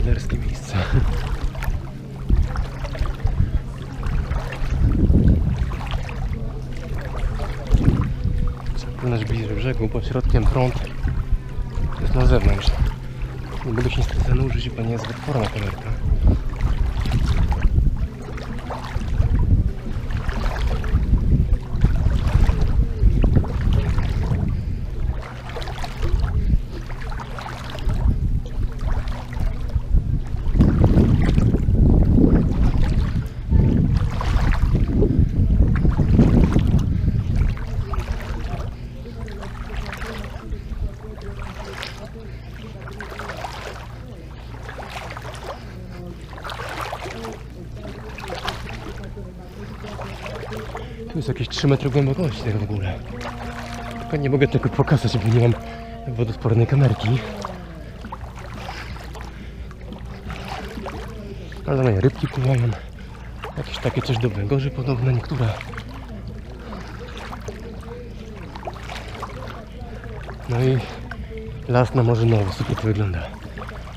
szaderskie miejsce. Trzeba płynąć bliżej brzegu, bo środkiem prąd jest na zewnątrz. Nie będę się niestety zanurzyć, bo nie jest wytworna kamerka. Tu jest jakieś 3 metry głębokości tego w ogóle. Tylko nie mogę tego pokazać, bo nie mam wodospornej kamerki. Ale normalnie rybki pływają. Jakieś takie coś do węgorzy podobne niektóre. No i las na Morzu Nowy, super to wygląda.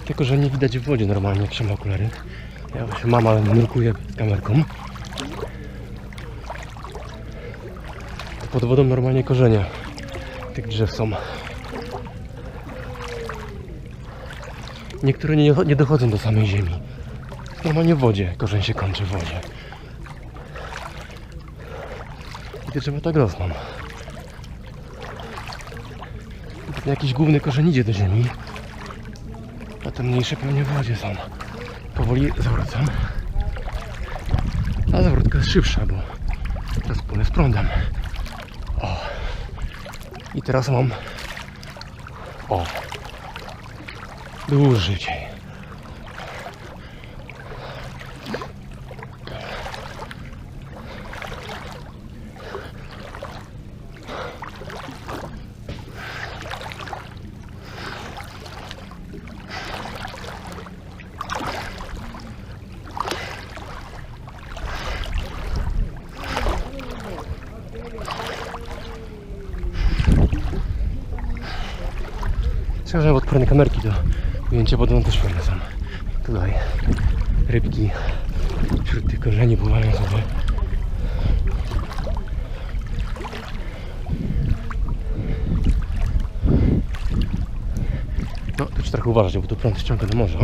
Tylko, że nie widać w wodzie normalnie, jak się ma okulary. Ja właśnie mama nurkuje z kamerką. Pod wodą normalnie korzenie tych drzew są. Niektóre nie, nie dochodzą do samej ziemi. Normalnie w wodzie korzeń się kończy w wodzie. I te drzewa tak rosną. Jakiś główny korzeń idzie do ziemi. A te mniejsze pewnie w wodzie są. Powoli zawracam. A zawrotka jest szybsza, bo teraz płynę z prądem. I teraz mam. O. Dłużyciej. Szczerze, odporne kamerki do ujęcia wodą też fajne są. Tutaj rybki wśród tych korzeni pływają sobie. No, to trzeba trochę uważać, bo tu prąd ściąga do morza.